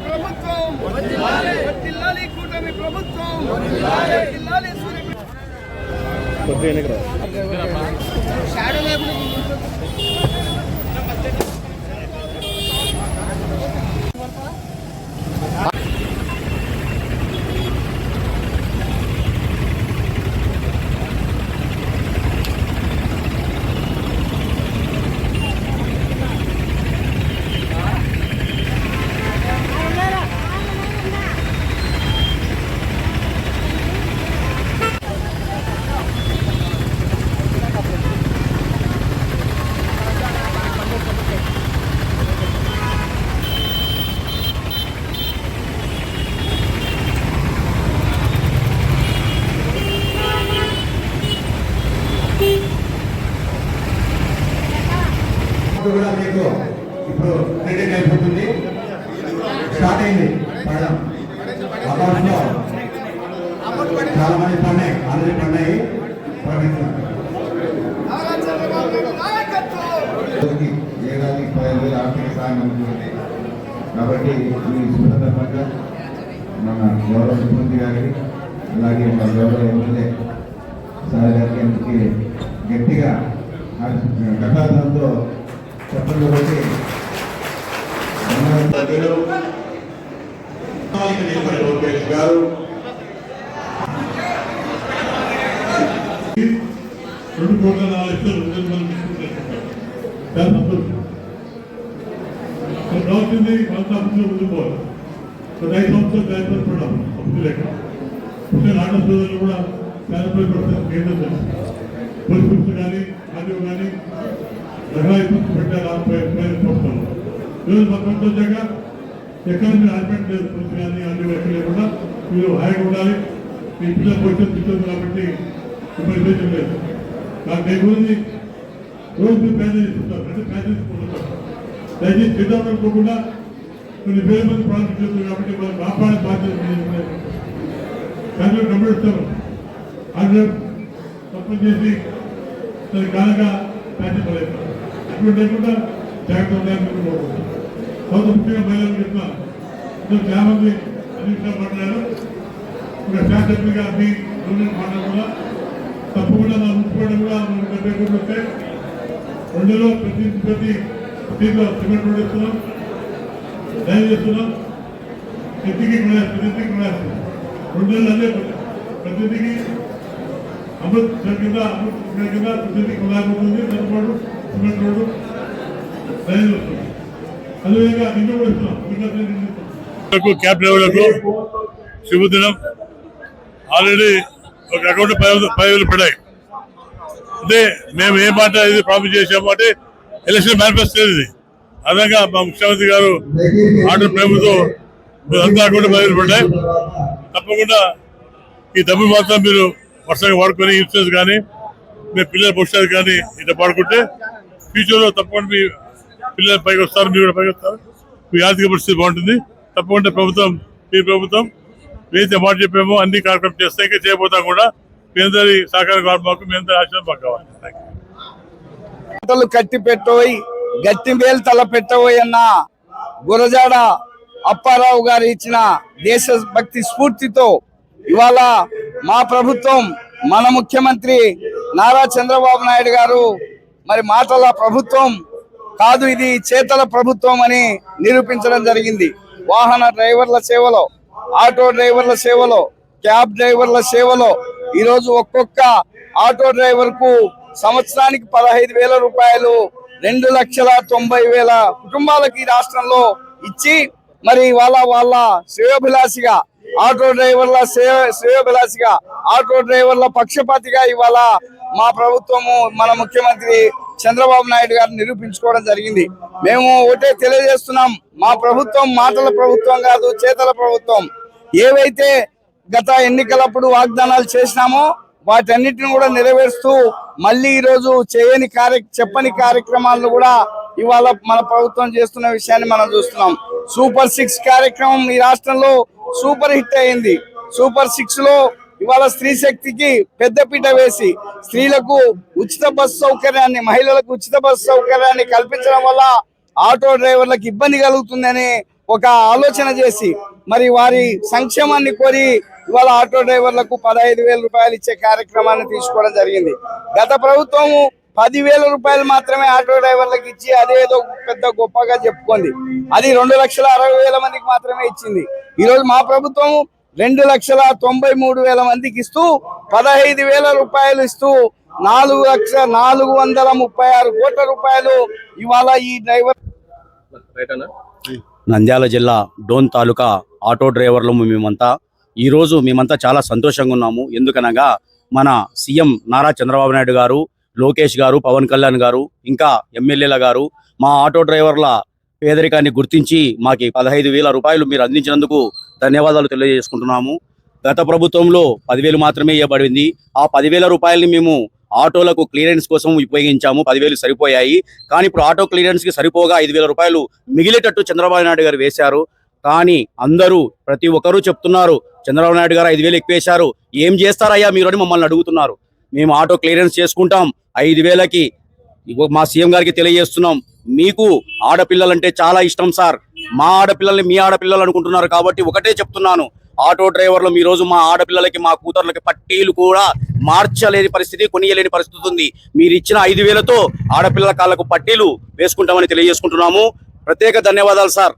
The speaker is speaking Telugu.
ప్రభుత్వం వర్తిల్లాలి కూటమి ప్రభుత్వం వర్తిల్లాలి సూర్యకృష్ణ స్టార్ట్ పడడం అకౌంట్ చాలా మంది పడినాయి అందరి పడినాయి. ప్రకటిస్తున్నారు ఏడాది పదిహేను వేల ఆర్థిక సాయం అందుతుంది కాబట్టి ఈ సందర్భంగా మన గౌరవ ముఖ్యమంత్రి గారికి అలాగే మన గౌరవ ఎమ్మెల్యే సార్ గారికి అందుకే గట్టిగా కటాదంతో చెప్పండి బట్టి గారు. రెండు కోట్ల నాలుగు లక్షలు రెండు మనం తీసుకుంటాం చాలా సంతోషం మరి రావాల్సింది వాళ్ళ సంవత్సరం ముందు పేపర్ పడ్డాం అప్పుడు లేక. పుట్టిన సోదరులు కూడా పేపర్ పడతారు కేంద్రం కానీ కానీ రకాల పెట్టారు. ఆ పేరు ఈరోజు మా ప్రభుత్వం ఎక్కడ మీరు ఆర్మెంట్ లేదు పులుసు కానీ అన్ని ఎక్కడ లేకుండా మీరు హాయిగా ఉండాలి. మీ పిల్లలు భవిష్యత్తు పిల్లలు కాబట్టి ఇబ్బంది లేదు. లేదు నాకు నేను గురించి రోజు మీరు పేద తీసుకుంటారు అంటే పేద తీసుకుంటారు. దయచేసి చేద్దాం అనుకోకుండా కొన్ని వేల మంది ప్రాణాలు చేస్తారు కాబట్టి వాళ్ళు కాపాడే బాధ్యత దాంట్లో డబ్బులు ఇస్తారు అందులో తప్పు చేసి దాని కాలంగా ప్యాచ్ పడేస్తారు అటువంటి లేకుండా జాగ్రత్త ఉండాలని కోరుకుంటున్నాను కొంత ముఖ్యంగా మహిళలు చెప్తున్నా చాలా మంది అన్ని ఇక్కడ మాట్లాడారు ఇంకా మీ యూనియన్ మాటలు కూడా. తప్పకుండా నా ముట్టుకోవడం కూడా మనకు డెబ్బై కోట్లు వస్తాయి. రెండులో ప్రతి ప్రతి దీంట్లో సిమెంట్ రోడ్ ఇస్తున్నాం డైల్ చేస్తున్నాం. ప్రతికి కూడా ప్రతికి కూడా. రెండేళ్ళు అదే ప్రతికి అమృత్ కింద అమృత్ కింద ప్రతికి కొలాగుతుంది దాంతోపాటు సిమెంట్ రోడ్డు డైల్ వస్తుంది. క్యాబ్ డ్రైవర్లకు శుభదినం. ఆల్రెడీ ఒక అకౌంట్ పది వేలు పడ్డాయి అంటే మేము ఏ మాట ఇది ప్రామిస్ చేసాము అంటే ఎలక్షన్ మేనిఫెస్టో ఇది. అదనంగా మా ముఖ్యమంత్రి గారు ఆర్డర్ ప్రేమతో అంతా అకౌంట్ పది వేలు పడ్డాయి. తప్పకుండా ఈ డబ్బు మాత్రం మీరు వర్షంగా వాడుకొని ఇన్సూరెన్స్ కానీ మీ పిల్లల భవిష్యత్తు కానీ ఇట్లా వాడుకుంటే ఫ్యూచర్లో తప్పకుండా మీ పిల్లలు పైకి వస్తారు మీరు కూడా పైకి వస్తారు. మీ ఆర్థిక పరిస్థితి బాగుంటుంది. తప్పకుండా ప్రభుత్వం మీ ప్రభుత్వం ఏదైతే మాట చెప్పామో అన్ని కార్యక్రమం చేస్తే ఇంకా చేయబోతాం కూడా. మీ అందరి సహకారం కావాలి మాకు మీ అందరి ఆశీర్వాదం మాకు కావాలి. కట్టి పెట్టోయ్ గట్టి మేలు తల పెట్టబోయి అన్న గురజాడ అప్పారావు గారు ఇచ్చిన దేశభక్తి స్ఫూర్తితో ఇవాళ మా ప్రభుత్వం మన ముఖ్యమంత్రి నారా చంద్రబాబు నాయుడు గారు మరి మాటల ప్రభుత్వం కాదు ఇది చేతల ప్రభుత్వం అని నిరూపించడం జరిగింది. వాహన డ్రైవర్ల సేవలో ఆటో డ్రైవర్ల సేవలో క్యాబ్ డ్రైవర్ల సేవలో ఈరోజు ఒక్కొక్క ఆటో డ్రైవర్కు సంవత్సరానికి పదహైదు వేల రూపాయలు రెండు లక్షల తొంభై వేల కుటుంబాలకి ఈ రాష్ట్రంలో ఇచ్చి మరి వాళ్ళ వాళ్ళ శ్రేయోభిలాషిగా ఆటో డ్రైవర్ల శ్రేయోభిలాషిగా ఆటో డ్రైవర్ల పక్షపాతిగా ఇవాళ మా ప్రభుత్వము మన ముఖ్యమంత్రి చంద్రబాబు నాయుడు గారు నిరూపించుకోవడం జరిగింది. మేము ఒకటే తెలియజేస్తున్నాం మా ప్రభుత్వం మాటల ప్రభుత్వం కాదు చేతల ప్రభుత్వం. ఏవైతే గత ఎన్నికలప్పుడు వాగ్దానాలు చేసినామో వాటన్నిటిని కూడా నెరవేరుస్తూ మళ్ళీ ఈరోజు చేయని కార్య చెప్పని కార్యక్రమాలను కూడా ఇవాళ మన ప్రభుత్వం చేస్తున్న విషయాన్ని మనం చూస్తున్నాం. సూపర్ సిక్స్ కార్యక్రమం ఈ రాష్ట్రంలో సూపర్ హిట్ అయింది. సూపర్ సిక్స్లో ఇవాళ స్త్రీ శక్తికి పెద్దపీట వేసి స్త్రీలకు ఉచిత బస్సు సౌకర్యాన్ని మహిళలకు ఉచిత బస్సు సౌకర్యాన్ని కల్పించడం వల్ల ఆటో డ్రైవర్లకు ఇబ్బంది కలుగుతుందని ఒక ఆలోచన చేసి మరి వారి సంక్షేమాన్ని కోరి ఇవాళ ఆటో డ్రైవర్లకు పదహైదు వేల రూపాయలు ఇచ్చే కార్యక్రమాన్ని తీసుకోవడం జరిగింది. గత ప్రభుత్వం పదివేల రూపాయలు మాత్రమే ఆటో డ్రైవర్లకు ఇచ్చి అదేదో పెద్ద గొప్పగా చెప్పుకుంది. అది రెండు లక్షల అరవై వేల మందికి మాత్రమే ఇచ్చింది. ఈ రోజు మా ప్రభుత్వం రెండు లక్షల తొంభై మూడు వేల మందికి ఇస్తూ పదహైదు వేల రూపాయలు ఇస్తూ నాలుగు లక్ష నాలుగు వందల ముప్పై ఆరు కోట్ల రూపాయలు ఇవాళ ఈ డ్రైవర్ నంద్యాల జిల్లా డోన్ తాలూకా ఆటో డ్రైవర్లము మేమంతా. ఈరోజు మేమంతా చాలా సంతోషంగా ఉన్నాము. ఎందుకనగా మన సీఎం నారా చంద్రబాబు నాయుడు గారు లోకేష్ గారు పవన్ కళ్యాణ్ గారు ఇంకా ఎమ్మెల్యేల గారు మా ఆటో డ్రైవర్ల పేదరికాన్ని గుర్తించి మాకి పదహైదు వేల రూపాయలు మీరు అందించినందుకు ధన్యవాదాలు తెలియజేసుకుంటున్నాము. గత ప్రభుత్వంలో పదివేలు మాత్రమే ఇవ్వబడింది. ఆ పదివేల రూపాయలని మేము ఆటోలకు క్లియరెన్స్ కోసం ఉపయోగించాము. పదివేలు సరిపోయాయి. కానీ ఇప్పుడు ఆటో క్లియరెన్స్కి సరిపోగా ఐదు వేల రూపాయలు మిగిలేటట్టు చంద్రబాబు నాయుడు గారు వేశారు. కానీ అందరూ ప్రతి ఒక్కరూ చెప్తున్నారు చంద్రబాబు నాయుడు గారు ఐదు వేలు ఎక్కువేశారు ఏం చేస్తారయ్యా మీరు? అని మమ్మల్ని అడుగుతున్నారు. మేము ఆటో క్లియరెన్స్ చేసుకుంటాం. ఐదు వేలకి ఇగో మా సీఎం గారికి తెలియజేస్తున్నాం. మీకు ఆడపిల్లలంటే చాలా ఇష్టం సార్. మా ఆడపిల్లల్ని మీ ఆడపిల్లలు అనుకుంటున్నారు కాబట్టి ఒకటే చెప్తున్నాను. ఆటో డ్రైవర్లు మీ రోజు మా ఆడపిల్లలకి మా కూతుర్లకి పట్టీలు కూడా మార్చలేని పరిస్థితి కొనియలేని పరిస్థితి ఉంది. మీరు ఇచ్చిన ఐదు వేలతో ఆడపిల్లల కాళ్ళకు పట్టీలు వేసుకుంటామని తెలియజేసుకుంటున్నాము. ప్రత్యేక ధన్యవాదాలు సార్.